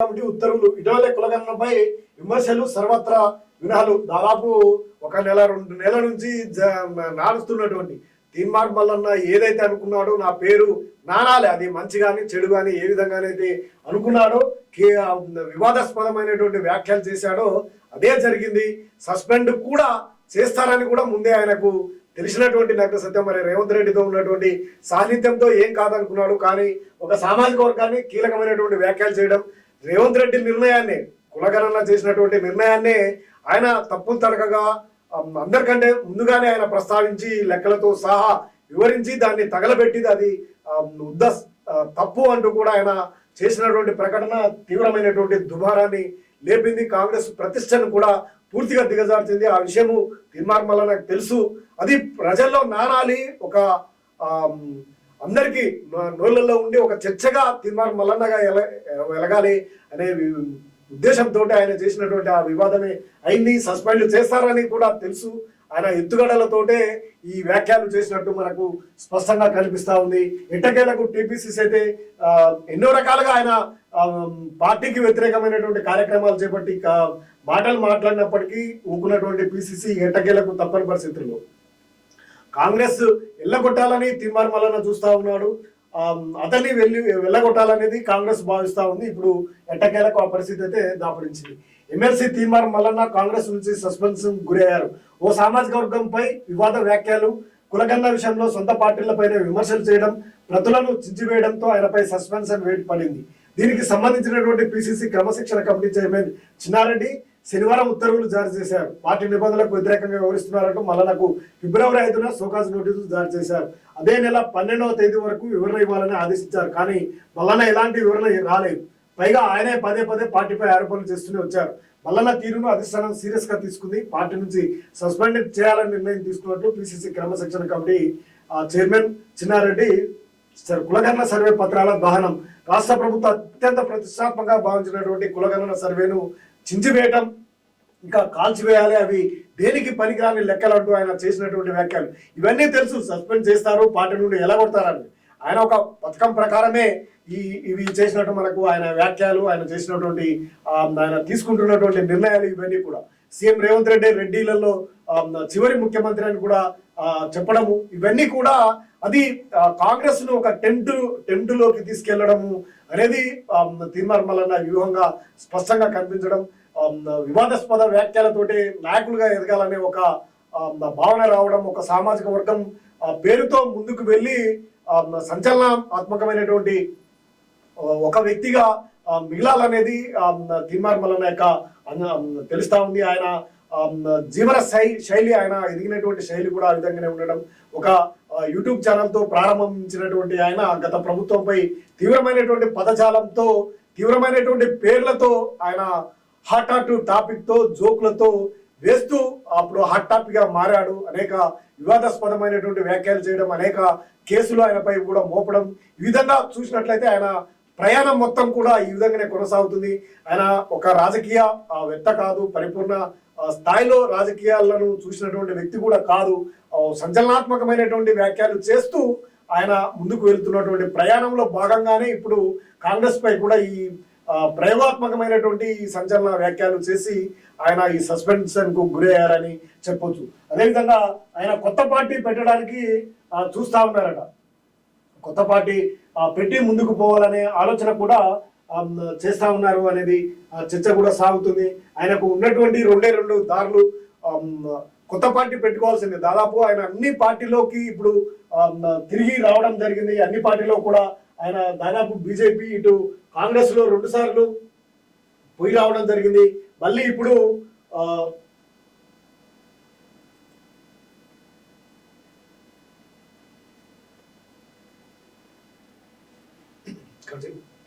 Committee ఉత్తర్వులు ఇటీవలే కులగన్నపై విమర్శలు సర్వత్రా వినాలు దాదాపు ఒక నెల రెండు నెలల నుంచి జ- నాడుస్తున్నటువంటి తీన్మార్ మల్లన్న ఏదైతే అనుకున్నాడో నా పేరు నానాలి. అది మంచి కానీ చెడు కానీ ఏ విధంగానైతే అనుకున్నాడో కే- వివాదాస్పదమైనటువంటి వ్యాఖ్యలు చేశాడో అదే జరిగింది. సస్పెండ్ కూడా చేస్తారని కూడా ముందే ఆయనకు తెలిసినటువంటి నగ్న సత్యం మరి రేవంత్ రెడ్డితో ఉన్నటువంటి సాన్నిధ్యంతో ఏం కాదనుకున్నాడు. కానీ ఒక సామాజిక వర్గాన్ని కీలకమైనటువంటి వ్యాఖ్యలు చేయడం రేవంత్ రెడ్డి నిర్ణయాన్ని కులగణన చేసినటువంటి నిర్ణయాన్ని ఆయన తప్పులు తడకగా అందరికంటే ముందుగానే ఆయన ప్రస్తావించి లెక్కలతో సహా వివరించి దాన్ని తగలబెట్టి అది ఉద్ద తప్పు అంటూ కూడా ఆయన చేసినటువంటి ప్రకటన తీవ్రమైనటువంటి దుమారాన్ని లేపింది. కాంగ్రెస్ ప్రతిష్టను కూడా పూర్తిగా దిగజార్చింది. ఆ విషయము తీర్మార్మల నాకు తెలుసు. అది ప్రజల్లో నానాలి ఒక అందరికీ నోళ్ళల్లో ఉండి ఒక చర్చగా తిరుమల మల్లన్నగా ఎల ఎలగాలి అనే ఉద్దేశంతో ఆయన చేసినటువంటి ఆ వివాదమే అయింది సస్పెండ్ చేస్తారని కూడా తెలుసు. ఆయన ఎత్తుగడలతోటే ఈ వ్యాఖ్యలు చేసినట్టు మనకు స్పష్టంగా కనిపిస్తా ఉంది. ఎట్టకేలకు టీపీసీసీ అయితే ఎన్నో రకాలుగా ఆయన పార్టీకి వ్యతిరేకమైనటువంటి కార్యక్రమాలు చేపట్టి మాటలు మాట్లాడినప్పటికీ ఊకున్నటువంటి పిసిసి ఎట్టకేలకు తప్పని పరిస్థితుల్లో. కాంగ్రెస్ ఎల్లగొట్టాలని తీర్మానం వలన చూస్తా ఉన్నాడు. అతన్ని వెళ్ళి వెళ్ళగొట్టాలనేది కాంగ్రెస్ భావిస్తా ఉంది. ఇప్పుడు ఎట్టకేలకు ఆ పరిస్థితి అయితే దాపరించింది. ఎమ్మెల్సీ తీర్మానం వలన కాంగ్రెస్ నుంచి సస్పెన్షన్ గురయ్యారు. ఓ సామాజిక వర్గంపై వివాద వ్యాఖ్యలు కులగన్న విషయంలో సొంత పార్టీలపైన విమర్శలు చేయడం ప్రతులను చించివేయడంతో ఆయనపై సస్పెన్షన్ వేటు పడింది దీనికి సంబంధించినటువంటి పిసిసి క్రమశిక్షణ కమిటీ చైర్మన్ చిన్నారెడ్డి శనివారం ఉత్తర్వులు జారీ చేశారు. పార్టీ నిబంధనలకు వ్యతిరేకంగా వ్యవహరిస్తున్నారంటూ మల్లలకు ఫిబ్రవరి ఐదున సోకాజ్ నోటీసులు జారీ చేశారు. అదే నెల పన్నెండవ తేదీ వరకు వివరణ ఇవ్వాలని ఆదేశించారు. కానీ మల్లన ఎలాంటి వివరణ రాలేదు. పైగా ఆయనే పదే పదే పార్టీపై ఆరోపణలు చేస్తూనే వచ్చారు. మల్లన్న తీరును అధిష్టానం సీరియస్గా తీసుకుంది. పార్టీ నుంచి సస్పెండ్ చేయాలని నిర్ణయం తీసుకున్నట్టు పిసిసి క్రమశిక్షణ కమిటీ చైర్మన్ చిన్నారెడ్డి సర్ కులగణన సర్వే పత్రాల దహనం. రాష్ట్ర ప్రభుత్వం అత్యంత ప్రతిష్టాత్మకంగా భావించినటువంటి కులగణన సర్వేను చించివేయటం ఇంకా కాల్చివేయాలి అవి దేనికి పనికిరాని లెక్కలు అంటూ ఆయన చేసినటువంటి వ్యాఖ్యలు. ఇవన్నీ తెలుసు సస్పెండ్ చేస్తారు పార్టీ నుండి ఎలా కొడతారని. ఆయన ఒక పథకం ప్రకారమే ఈ ఇవి చేసినట్టు మనకు ఆయన వ్యాఖ్యలు ఆయన చేసినటువంటి ఆయన తీసుకుంటున్నటువంటి నిర్ణయాలు ఇవన్నీ కూడా. సీఎం రేవంత్ రెడ్డి రెడ్డిలలో చివరి ముఖ్యమంత్రి అని కూడా చెప్పడము. ఇవన్నీ కూడా అది కాంగ్రెస్ను ఒక టెంట్ టెంట్లోకి తీసుకెళ్ళడము అనేది తీర్మార్మలన్న వ్యూహంగా స్పష్టంగా కనిపించడం వివాదాస్పద వ్యాఖ్యలతోటి నాయకులుగా ఎదగాలనే ఒక భావన రావడం ఒక సామాజిక వర్గం ఆ, పేరుతో ముందుకు వెళ్ళి సంచలనాత్మకమైనటువంటి ఒక వ్యక్తిగా ఆ, మిగిలాలనేది తీర్మార్మలన యొక్క తెలుస్తా ఉంది. ఆయన జీవన శై- శైలి ఆయన ఎదిగినటువంటి శైలి కూడా ఆ విధంగానే ఉండడం. ఒక యూట్యూబ్ ఛానల్తో ప్రారంభించినటువంటి ఆయన గత ప్రభుత్వంపై తీవ్రమైనటువంటి పదజాలంతో తీవ్రమైనటువంటి పేర్లతో ఆయన హాట్ హాట్ టాపిక్ జోకులతో వేస్తూ అప్పుడు హాట్ టాపిక్గా మారాడు. అనేక వివాదాస్పదమైనటువంటి వ్యాఖ్యలు చేయడం అనేక కేసులు ఆయనపై కూడా మోపడం. ఈ విధంగా చూసినట్లయితే ఆయన ప్రయాణం మొత్తం కూడా ఈ విధంగానే కొనసాగుతుంది. ఆయన ఒక రాజకీయ ఆ, కాదు పరిపూర్ణ స్థాయిలో రాజకీయాలను చూసినటువంటి వ్యక్తి కూడా కాదు. సంచలనాత్మకమైనటువంటి వ్యాఖ్యలు చేస్తూ ఆయన ముందుకు వెళ్తున్నటువంటి ప్రయాణంలో భాగంగానే ఇప్పుడు కాంగ్రెస్ పై కూడా ఈ ప్రయోగాత్మకమైనటువంటి ఈ సంచలన వ్యాఖ్యలు చేసి ఆయన ఈ సస్పెన్షన్కు గురయ్యారని చెప్పొచ్చు. అదేవిధంగా ఆయన కొత్త పార్టీ పెట్టడానికి చూస్తా ఉన్నారట. కొత్త పార్టీ పెట్టి ముందుకు పోవాలనే ఆలోచన కూడా చేస్తా ఉన్నారు అనేది చర్చ కూడా సాగుతుంది. ఆయనకు ఉన్నటువంటి రెండే రెండు దారులు కొత్త పార్టీ పెట్టుకోవాల్సింది. దాదాపు ఆయన అన్ని పార్టీలోకి ఇప్పుడు తిరిగి రావడం జరిగింది. అన్ని పార్టీలో కూడా ఆయన దాదాపు బీజేపీ ఇటు కాంగ్రెస్లో రెండు సార్లు పోయి రావడం జరిగింది. మళ్ళీ ఇప్పుడు కంటిన్యూ.